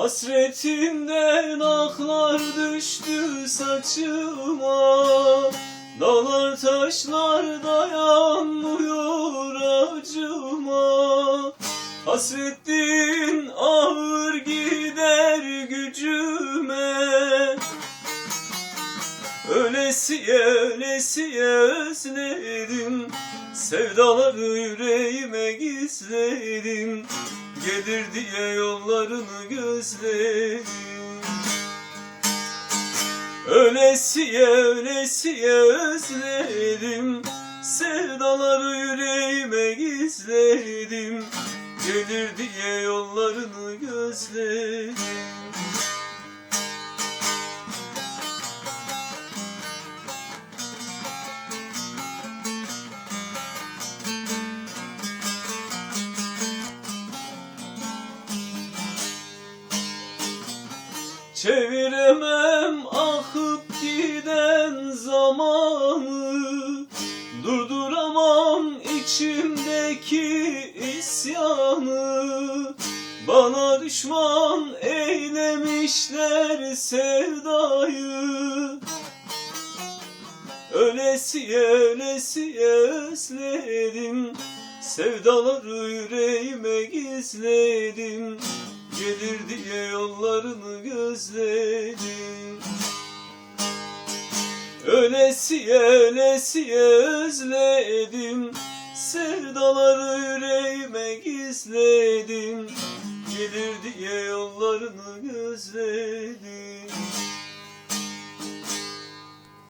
Hasretimden aklar düştü saçıma. Dağlar taşlar dayanmıyor acıma. Hasretin ağır gider gücüme. Ölesiye ölesiye özledim. Sevdaları yüreğime gizledim Gelir diye yollarını gözledim Ölesiye ölesiye özledim. Sevdaları yüreğime gizledim. Gelir diye yollarını gözledim Çeviremem akıp giden zamanı. Durduramam içimdeki isyanı. Bana düşman eylemişler sevdayı. Ölesiye ölesiye özledim. Sevdaları yüreğime gizledim Gelir diye yollarını gözledim. Ölesiye ölesiye özledim. Sevdaları yüreğime gizledim. Gelir diye yollarını gözledim